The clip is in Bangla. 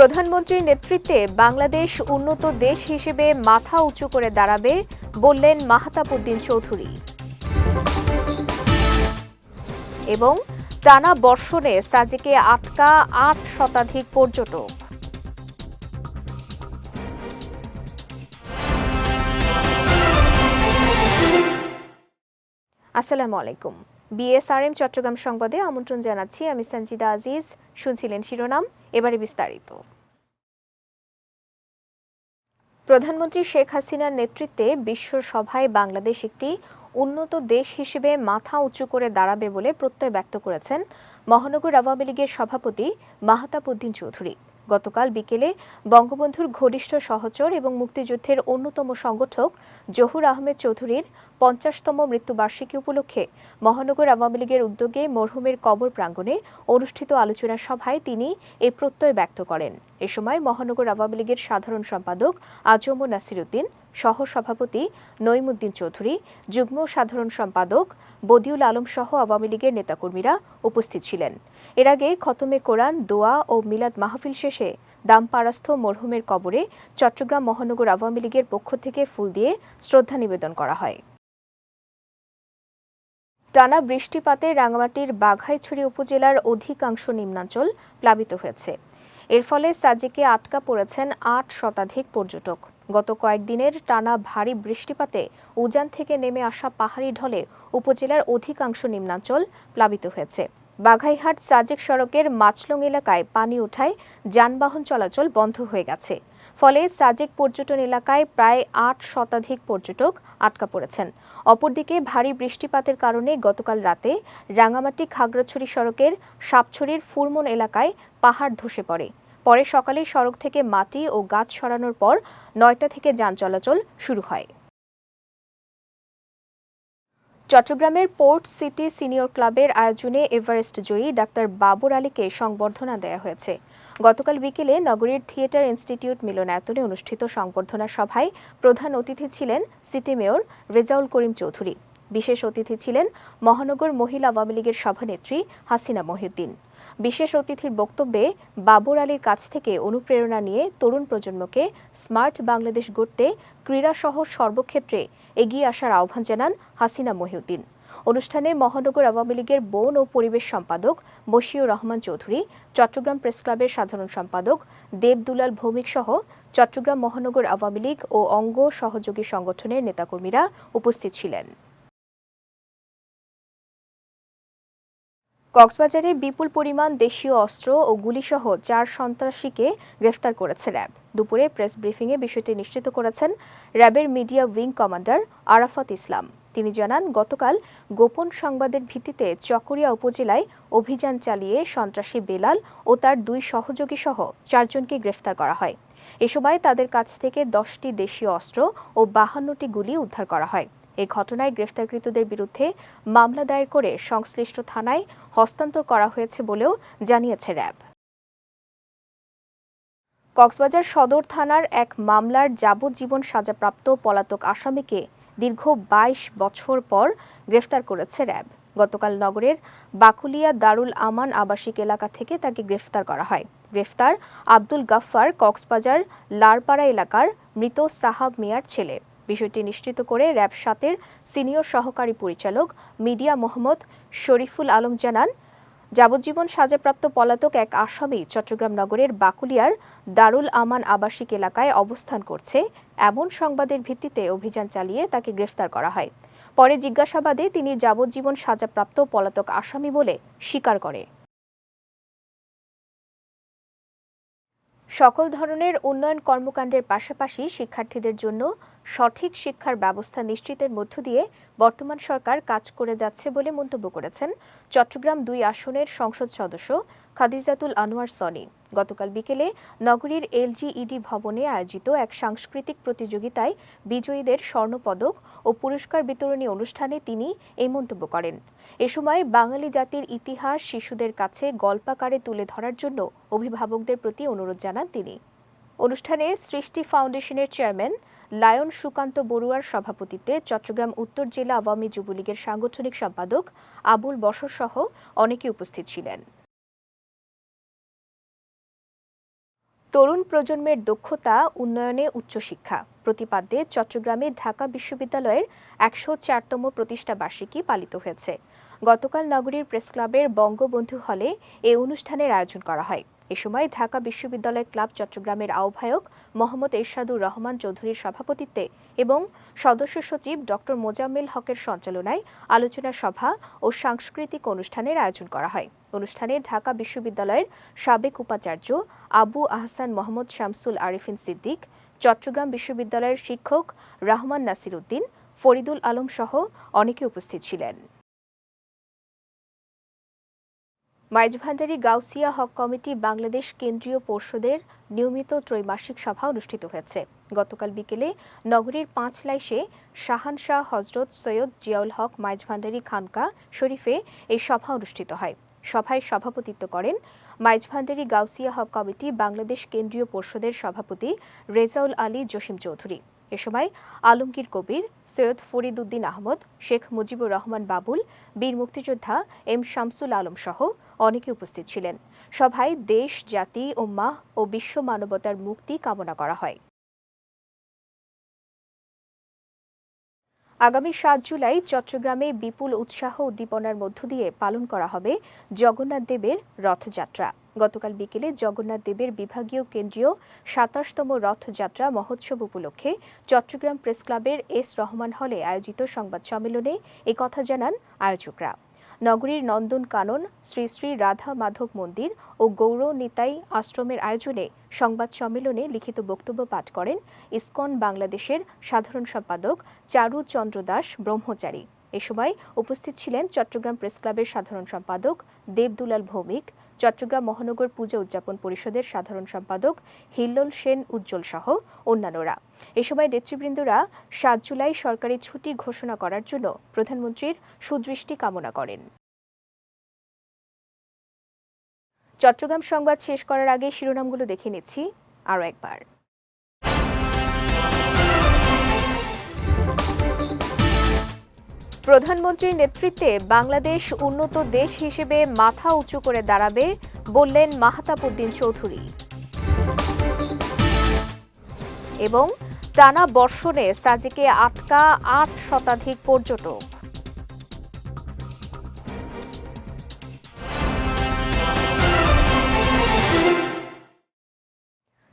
প্রধানমন্ত্রীর নেতৃত্বে বাংলাদেশ উন্নত দেশ হিসেবে মাথা উঁচু করে দাঁড়াবে বললেন মাহতাবুদ্দিন চৌধুরী। এবং টানা বর্ষণে সাজেকে আটকা আট শতাধিক পর্যটক। আসসালামু আলাইকুম। বিএসআরএম চট্টগ্রাম সংবাদে আমন্ত্রণ জানাচ্ছি। আমি সঞ্জিদা আজিজ। শুনছিলেন শিরোনাম। এবারে বিস্তারিত। প্রধানমন্ত্রী শেখ হাসিনার নেতৃত্বে বিশ্ব সভায় বাংলাদেশ একটি উন্নত দেশ হিসেবে মাথা উঁচু করে দাঁড়াবে বলে প্রত্যয় ব্যক্ত করেছেন মহানগর আওয়ামী লীগের সভাপতি মাহতাবুদ্দিন চৌধুরী। গতকাল বিকেলে বঙ্গবন্ধুর ঘনিষ্ঠ সহচর এবং মুক্তিযুদ্ধের অন্যতম সংগঠক জহুর আহমেদ চৌধুরীর পঞ্চাশতম মৃত্যুবার্ষিকী উপলক্ষে মহানগর আওয়ামী লীগের উদ্যোগে মরহুমের কবর প্রাঙ্গণে অনুষ্ঠিত আলোচনা সভায় তিনি এ প্রত্যয় ব্যক্ত করেন। এ সময় মহানগর আওয়ামী লীগের সাধারণ সম্পাদক আজম নাসিরুদ্দিন সহ সভাপতি নইমুদ্দিন চৌধুরী, যুগ্ম সাধারণ সম্পাদক বদিউল আলম সহ আওয়ামী লীগের নেতাকর্মীরা উপস্থিত ছিলেন। এর আগে খতমে কোরআন, দোয়া ও মিলাদ মাহফিল শেষে দামপাড়াস্থ মরহুমের কবরে চট্টগ্রাম মহানগর আওয়ামী লীগের পক্ষ থেকে ফুল দিয়ে শ্রদ্ধা নিবেদন করা হয়। টানা বৃষ্টিপাতে রাঙামাটির বাঘাইছড়ি উপজেলার অধিকাংশ নিম্নাঞ্চল প্লাবিত হয়েছে। এর ফলে সাজেকে আটকা পড়েছেন আট শতাধিক পর্যটক। গত কয়েকদিনের টানা ভারী বৃষ্টিপাতে উজান থেকে নেমে আসা পাহাড়ি ঢলে উপজেলার অধিকাংশ নিম্নাঞ্চল প্লাবিত হয়েছে। বাঘাইহাট সাজেক সড়কের মাছলং এলাকায় পানি ওঠায় যানবাহন চলাচল বন্ধ হয়ে গেছে। ফলে সাজেক পর্যটন এলাকায় প্রায় আট শতাধিক পর্যটক আটকা পড়েছেন। অপরদিকে ভারী বৃষ্টিপাতের কারণে গতকাল রাতে রাঙামাটি খাগড়াছড়ি সড়কের সাপছড়ির ফুরমন এলাকায় পাহাড় ধসে পড়ে। পরে সকালে সড়ক থেকে মাটি ও গাছ সরানোর পর নয়টা থেকে যান চলাচল শুরু হয়। চট্টগ্রামের পোর্ট সিটি সিনিয়র ক্লাবের আয়োজনে এভারেস্ট জয়ী ডাক্তার বাবর আলীকে সংবর্ধনা দেওয়া হয়েছে। গতকাল বিকেলে নগরীর থিয়েটার ইনস্টিটিউট মিলনায়তনে অনুষ্ঠিত সংবর্ধনা সভায় প্রধান অতিথি ছিলেন সিটি মেয়র রেজাউল করিম চৌধুরী। বিশেষ অতিথি ছিলেন মহানগর মহিলা আওয়ামী লীগের সভানেত্রী হাসিনা মহিউদ্দিন। বিশেষ অতিথির বক্তব্যে বাবর আলীর কাছ থেকে অনুপ্রেরণা নিয়ে তরুণ প্রজন্মকে স্মার্ট বাংলাদেশ গড়তে ক্রীড়াসহ সর্বক্ষেত্রে এগিয়ে আসার আহ্বান জানান হাসিনা মহিউদ্দিন। অনুষ্ঠানে মহানগর আওয়ামী লীগের বন ও পরিবেশ সম্পাদক বশিউর রহমান চৌধুরী, চট্টগ্রাম প্রেস ক্লাবের সাধারণ সম্পাদক দেবদুলাল ভৌমিক সহ চট্টগ্রাম মহানগর আওয়ামী লীগ ও অঙ্গ সহযোগী সংগঠনের নেতাকর্মীরা উপস্থিত ছিলেন। কক্সবাজারে বিপুল পরিমাণ দেশীয় অস্ত্র ও গুলিসহ চার সন্ত্রাসীকে গ্রেফতার করেছে র্যাব। দুপুরে প্রেস ব্রিফিংয়ে বিষয়টি নিশ্চিত করেছেন র্যাবের media wing commander Arafat Islam. তিনি জানান, গতকাল গোপন সংবাদের ভিত্তিতে চকরিয়া উপজেলায় অভিযান চালিয়ে সন্ত্রাসী বেলাল ও তার দুই সহযোগী সহ চারজনকে গ্রেফতার করা হয়। এ সময় তাদের কাছ থেকে দশটি দেশীয় অস্ত্র ও বাহান্নটি গুলি উদ্ধার করা হয়। এ ঘটনায় গ্রেফতারকৃতদের বিরুদ্ধে মামলা দায়ের করে সংশ্লিষ্ট থানায় হস্তান্তর করা হয়েছে বলেও জানিয়েছে র্যাব। কক্সবাজার সদর থানার এক মামলার যাবজ্জীবন সাজাপ্রাপ্ত পলাতক আসামিকে দীর্ঘ ২২ বছর পর গ্রেফতার করেছে র্যাব। গতকাল নগরের বাকুলিয়া দারুল আমান আবাসিক এলাকা থেকে তাকে গ্রেফতার করা হয়। গ্রেফতার আব্দুল গাফফার কক্সবাজার লারপাড়া এলাকার মৃত সাহাব মিয়ার ছেলে। বিষয়টি নিশ্চিত করে র্যাব সাতের সিনিয়র সহকারী পরিচালক মিডিয়া মোহাম্মদ শরীফুল আলম জানান, যাবজ্জীবন সাজাপ্রাপ্ত পলাতক এক আসামি চট্টগ্রাম নগরের বাকুলিয়ার দারুল আমান আবাসিক এলাকায় অবস্থান করছে। এমন সংবাদের ভিত্তিতে অভিযান চালিয়ে তাকে গ্রেফতার করা হয়। পরে জিজ্ঞাসাবাদে তিনি যাবজ্জীবন সাজাপ্রাপ্ত পলাতক আসামি বলে স্বীকার করে। সকল ধরনের উন্নয়ন কর্মকাণ্ডের পাশাপাশি শিক্ষার্থীদের জন্য সঠিক শিক্ষার ব্যবস্থা নিশ্চিতের মধ্য দিয়ে বর্তমান সরকার কাজ করে যাচ্ছে বলে মন্তব্য করেছেন চট্টগ্রাম দুই আসনের সংসদ সদস্য খাদিজাতুল আনোয়ার সনি। গতকাল বিকেলে নগরীর এলজিইডি ভবনে আয়োজিত এক সাংস্কৃতিক প্রতিযোগিতায় বিজয়ীদের স্বর্ণপদক ও পুরস্কার বিতরণী অনুষ্ঠানে তিনি এই মন্তব্য করেন। এ সময় বাঙালি জাতির ইতিহাস, শিশুদের কাছে গল্পাকারে তুলে ধরার জন্য অভিভাবকদের প্রতি অনুরোধ জানান তিনি। অনুষ্ঠানে সৃষ্টি ফাউন্ডেশনের চেয়ারম্যান লায়ন সুকান্ত বড়ুয়ার সভাপতিত্বে চট্টগ্রাম উত্তর জেলা আওয়ামী যুবলীগের সাংগঠনিক সম্পাদক আবুল বসর সহ অনেকে উপস্থিত ছিলেন। তরুণ প্রজন্মের দক্ষতা, উন্নয়নে উচ্চশিক্ষা প্রতিপাদ্যে চট্টগ্রামে ঢাকা বিশ্ববিদ্যালয়ের একশো চারতম প্রতিষ্ঠা বার্ষিকী পালিত হয়েছে। গতকাল নগরীর প্রেস ক্লাবের বঙ্গবন্ধু হলে এ অনুষ্ঠানের আয়োজন করা হয়। এ সময় ঢাকা বিশ্ববিদ্যালয় ক্লাব চট্টগ্রামের আহ্বায়ক মোহাম্মদ এরশাদুর রহমান চৌধুরীর সভাপতিত্বে এবং সদস্য সচিব ডক্টর মোজাম্মেল হকের সঞ্চালনায় আলোচনা সভা ও সাংস্কৃতিক অনুষ্ঠানের আয়োজন করা হয়। অনুষ্ঠানে ঢাকা বিশ্ববিদ্যালয়ের সাবেক উপাচার্য আবু আহসান মোহাম্মদ শামসুল আরিফিন সিদ্দিক, চট্টগ্রাম বিশ্ববিদ্যালয়ের শিক্ষক রহমান নাসির উদ্দিন ফরিদুল আলম সহ অনেকে উপস্থিত ছিলেন। মাইজভান্ডারি গাউসিয়া হক কমিটি বাংলাদেশ কেন্দ্রীয় পর্ষদের নিয়মিত ত্রৈমাসিক সভা অনুষ্ঠিত হয়েছে। গতকাল বিকেলে নগরীর পাঁচ লাইশে শাহান শাহ হজরত সৈয়দ জিয়াউল হক মাইজভান্ডারি খানকা শরীফে এই সভা অনুষ্ঠিত হয়। সভায় সভাপতিত্ব করেন মাইজভান্ডারি গাউসিয়া হক কমিটি বাংলাদেশ কেন্দ্রীয় পর্ষদের সভাপতি রেজাউল আলী জসিম চৌধুরী। এ সময় আলমগীর কবির, সৈয়দ ফরিদ উদ্দিন আহমদ, শেখ মুজিবুর রহমান বাবুল, বীর মুক্তিযোদ্ধা এম শামসুল আলম সহ অনেকে উপস্থিত ছিলেন। সভায় দেশ, জাতি, উম্মাহ ও বিশ্ব মানবতার মুক্তি কামনা করা হয়। আগামী সাত জুলাই চট্টগ্রামে বিপুল উৎসাহ উদ্দীপনার মধ্য দিয়ে পালন করা হবে জগন্নাথ দেবের রথযাত্রা। গতকাল বিকেলে জগন্নাথ দেবের বিভাগীয় কেন্দ্রীয় সাতাশতম রথযাত্রা মহোৎসব উপলক্ষে চট্টগ্রাম প্রেস ক্লাবের এস রহমান হলে আয়োজিত সংবাদ সম্মেলনে কথা জানান আয়োজকরা। নগরীর নন্দন কানন, শ্রী শ্রী রাধা মাধব মন্দির ও গৌর নিতাই আশ্রমের আয়োজনে সংবাদ সম্মেলনে লিখিত বক্তব্য পাঠ করেন ইসকন বাংলাদেশের সাধারণ সম্পাদক চারু চন্দ্র দাস, ব্রহ্মচারী। এ সময় উপস্থিত ছিলেন চট্টগ্রাম প্রেস ক্লাবের সাধারণ সম্পাদক দেবদুলাল ভৌমিক চট্টগ্রাম মহানগর পূজা উদযাপন পরিষদের সাধারণ সম্পাদক হিল্লোল সেন উজ্জ্বল সহ অন্যান্যরা। এ সময় নেতৃবৃন্দরা সাত জুলাই সরকারি ছুটি ঘোষণা করার জন্য প্রধানমন্ত্রীর সুদৃষ্টি কামনা করেন। চট্টগ্রাম সংবাদ শেষ করার আগে শিরোনামগুলো দেখে নিচ্ছি আরও একবার। প্রধানমন্ত্রীর নেতৃত্বে বাংলাদেশ উন্নত দেশ হিসেবে মাথা উঁচু করে দাঁড়াবে বললেন মাহতাবুদ্দিন চৌধুরী। এবং টানা বর্ষণে সাজেকে আটকা আট শতাধিক পর্যটক।